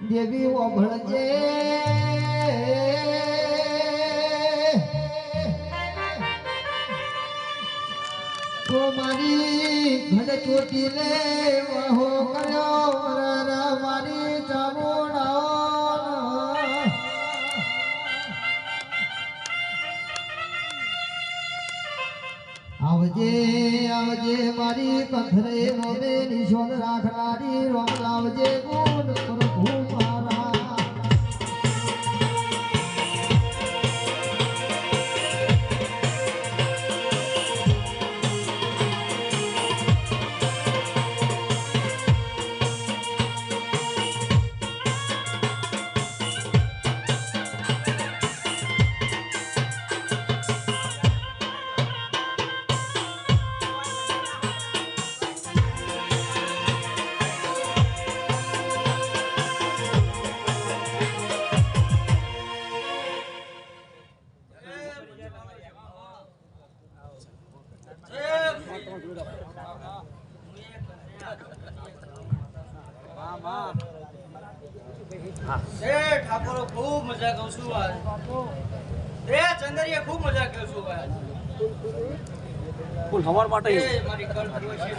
દેવી ઓભળજે તો મારી ઘડ ચોટીને વાહો કર્યો મારી ચામુંડા આવજે આવજે મારી પથરે મોરે નિશોન રાખનારી રોમ આવજે ગુણ એ ઠાકોરો ખૂબ મજા કરું છું આજ. એ ચંદરિયા ખૂબ મજા કરું છું આજ. ફૂલ હવાર માટે એ મારી કળ ધ્રુવ છે.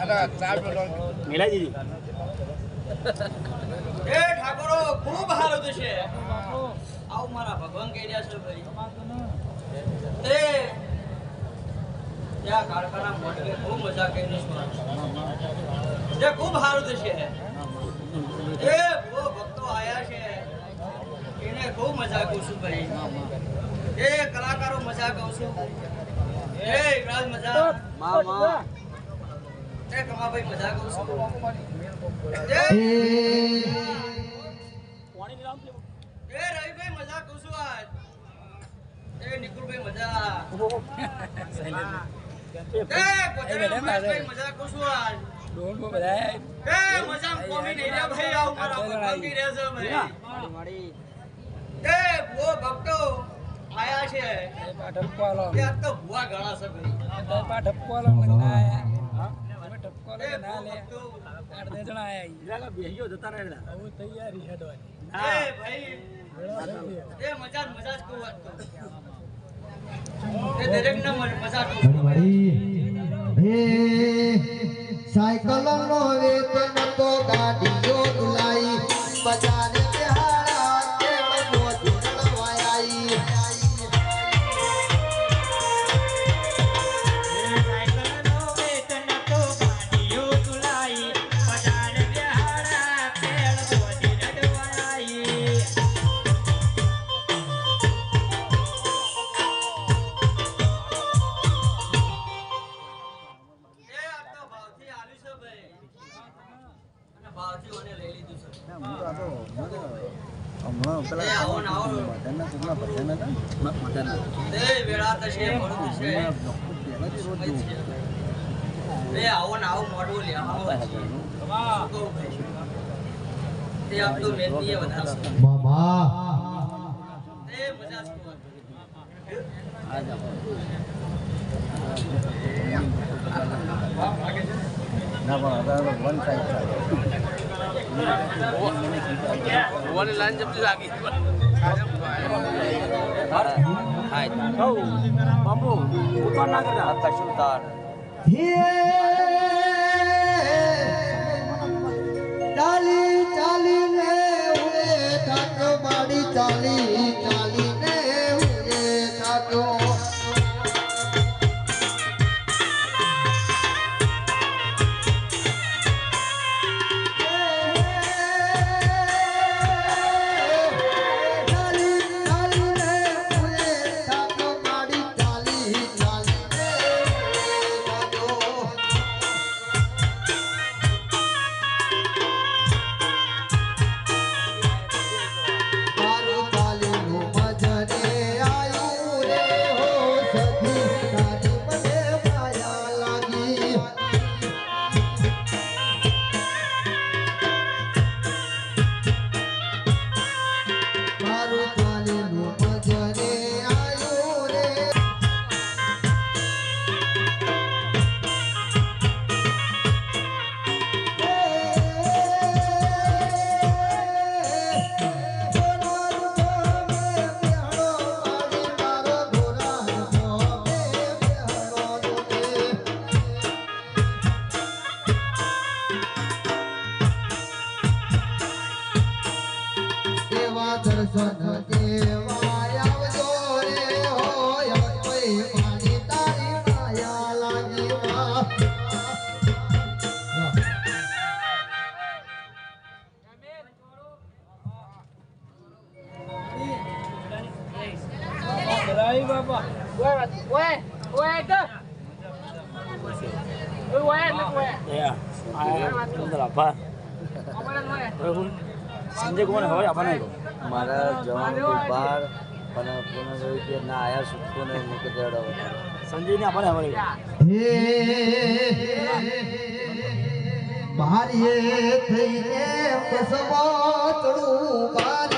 મિલાઈ દીધી એ ઠાકોરો ખૂબ હારું થશે આવ મારા ભગવાન કહી રહ્યા છે ભાઈ. એ ત્યાં કારખાના મોડલે ખૂબ મજા કરી છું. એ ખૂબ હારું થશે એ એને બહુ મજા કહું ભાઈ. એ કલાકારો મજા કહું એ યુવરાજ મજા. મામા એ કમા ભાઈ મજા કહું છું. એ રવિભાઈ મજા કહું આજ. એ નિકુલભાઈ મજા. એ મહેશભાઈ મજા કહું આજ. એ મજા કોમી નહીં રે ભાઈ. આવ મારા પર કી રહેશે ભાઈ. એ બહુ ભક્તો, આયા છે. એ આ તો ભુવા ઘણા છે એ એ એ એ મજા કહું સાયકલ નો વેતન તો ગાડીઓ દુલાઈ બજારે અને ભાવથી મને લઈ લીધું છે એ આવો ને આવો એ વેળા થશે મોડું થશે એ આવો ને આવો મોડું લે આવો શું કહું ભાઈ? કુમાર હવે આપવાના મારા જવાનું બહાર અને પુનઃ કે ના આયા સુખો ને મૂકે દેવડાવો સંજયને આપણે હવે હે બારીએ થઈને બસવા ચડું બારીએ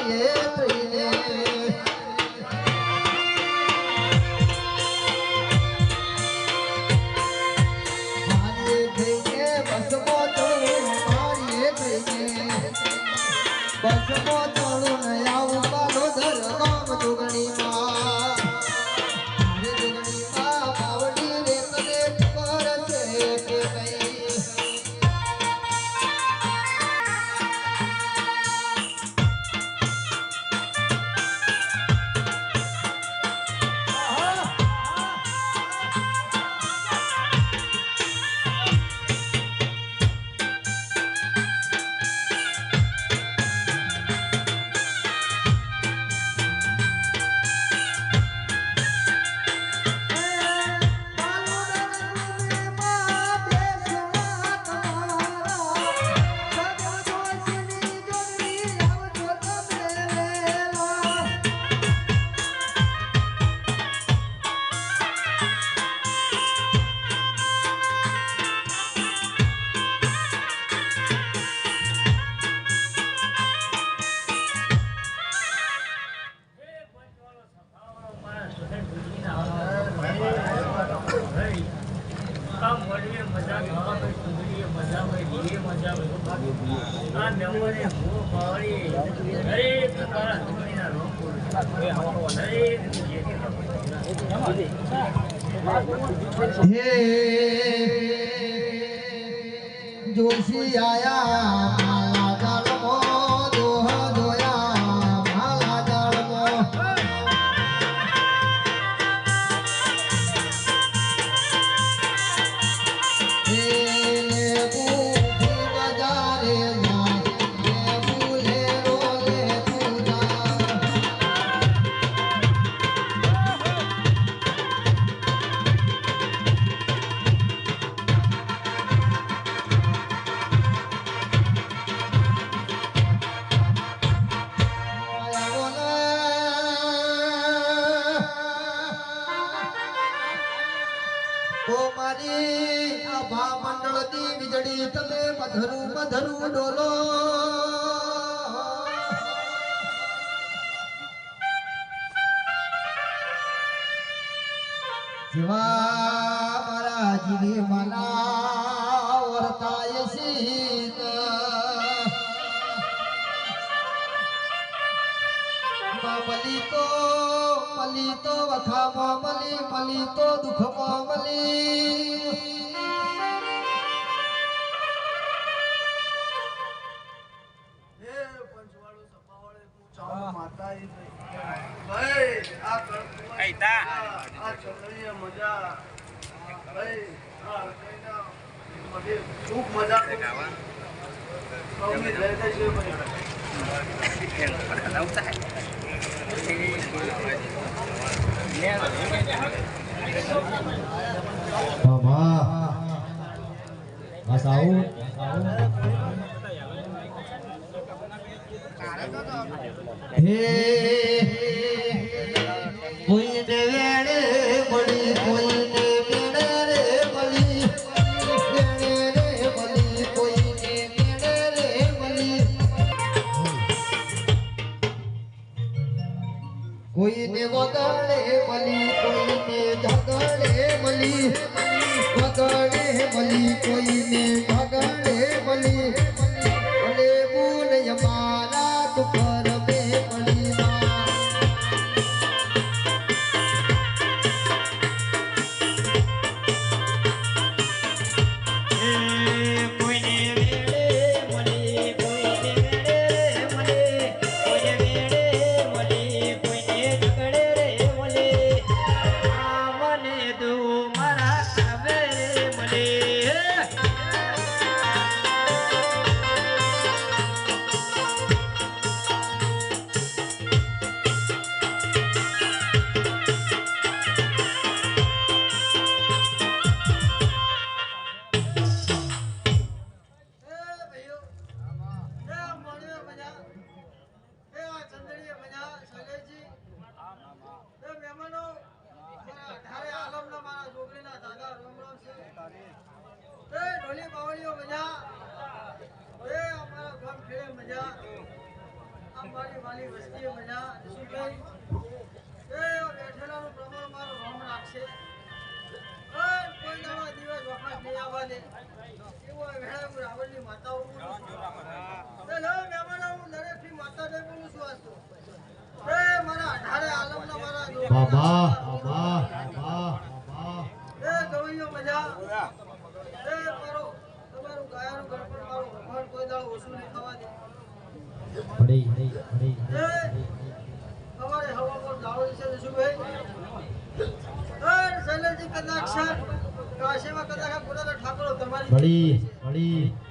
હે જોશી મારી આભા મંડળની વીજળી તમે મધરું મધરું ડોલો. જેવા મારા જીવી મલી તો મલી તો વખામાં મલી. મલી તો દુઃખમાં મલી ખૂબ મજા. આવું હે કોઈને વેળે મળી મળી વગાડે મલી કોઈને ઝગડે મલી વગાડે મળી કોઈને અમારી વાલી વસ્તીએ મજા. એ બેઠેલાનું પ્રમાણ મારું રોમ રાખશે. ઓય, કોઈ દાડો દિવસ વખત નહીં આવવા દે એવો વેળા હું રાવણની માતા હું એ હું માતા જઈ બોલું છું આજ તો. એ મારા અઢારે આલમના મારા બાબા બાબા. બાબા બાબા. એ ગવૈયો મજા. શૈલેષજી કદાચ કાશીમાં કદાચ તમારી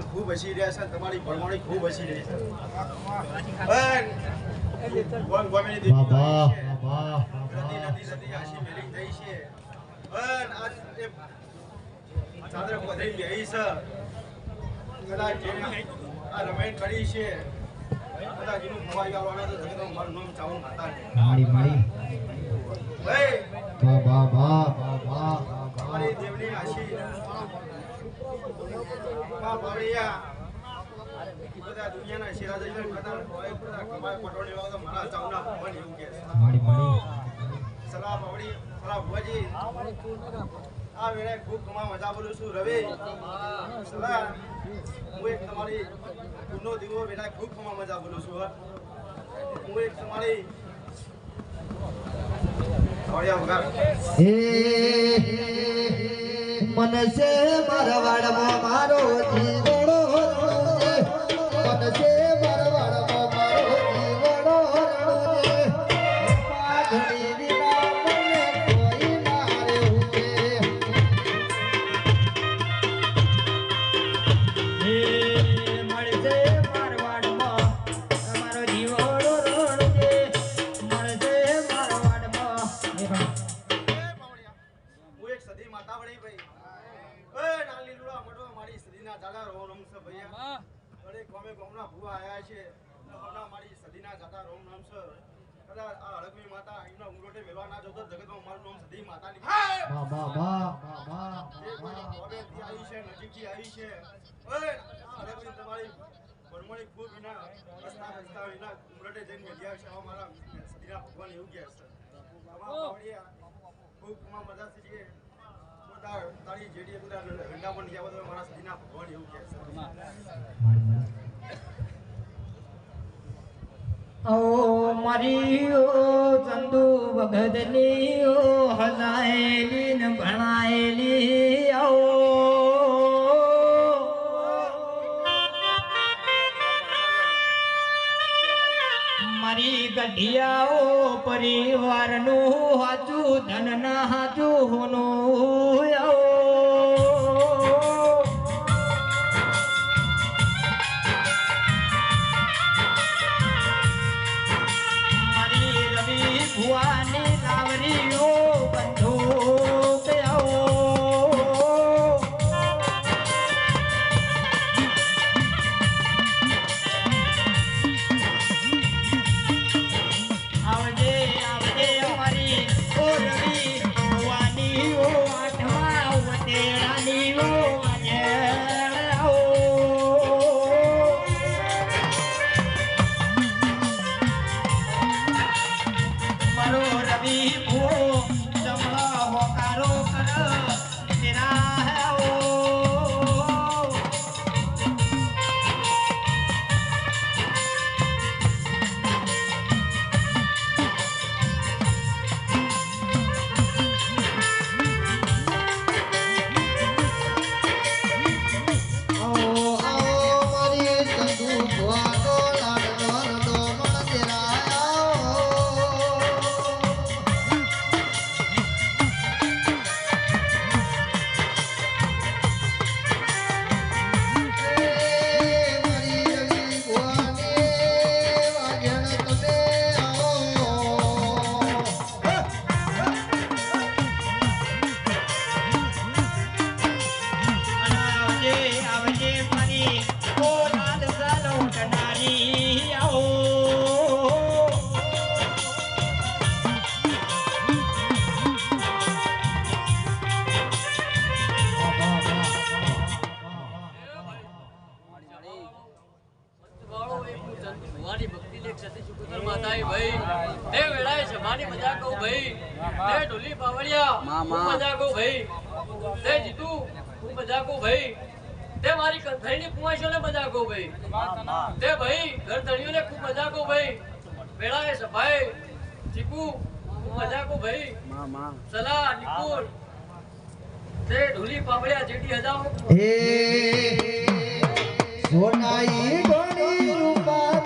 હળદવીના ખૂબ હસી રહ્યા છે તમારી પરમાણી ખૂબ હસી રહી છે. એ ભગવાન દેવી બાબા છે. બાબા નદી નદી નદી આશી મેલી થઈ છે. અન આજ એ ચાદર પધરી બેહી છે. કદાચ આ રમેણ કરી છે. કદાચ એનું ખવાઈ આવવાના તો મારું નામ માતા મારી મારી. તમારી દેવની આશી બધા દુનિયાના શેરા જઈને બધા પટોળી વાળા મારા ચાવના કહે સલાહ બાવડી સલાહ ભુવાજી આ વેળાએ ખૂબ મજા બોલું છું રવિ સલાહ હું એક તમારી ગુનો દીવો વેળાએ ખૂબ મજા બોલું છું હો. એક તમારી આવડ્યા વગર હે મનસે મારવાડમાં મારો જીવડો હડકવી તમારી બરમણી ખૂબ વિના રસ્તા રસ્તા વિના ઉંગરોટે જઈને છે આવા મારા સદીના ભગવાન એવું છે ખૂબ કમા મજા છે તારી જેડી પણ ગયા બધા મારા સદીના ભગવાન એવું છે ઓ મારી ઓ ચંદુ ભગતની ઓ હલાયેલી ને ભણાયેલી ઓ મારી ગઢિયાઓ, પરિવારનું હાચું ધન ના હાચું હોનું. તે મારી કંથઈની કુંવાશીઓને મજા કહું ભાઈ. તે ભાઈ ઘર ધણીઓને ખૂબ મજાકો ભાઈ. વેળાએ સભાએ ચીકુ મજાકો ભાઈ. મામા સલાહ નિકુલ તે ઢોલી પાવડિયા જેટી હજાઓ હે, સોનાઈ ગોળી રૂપા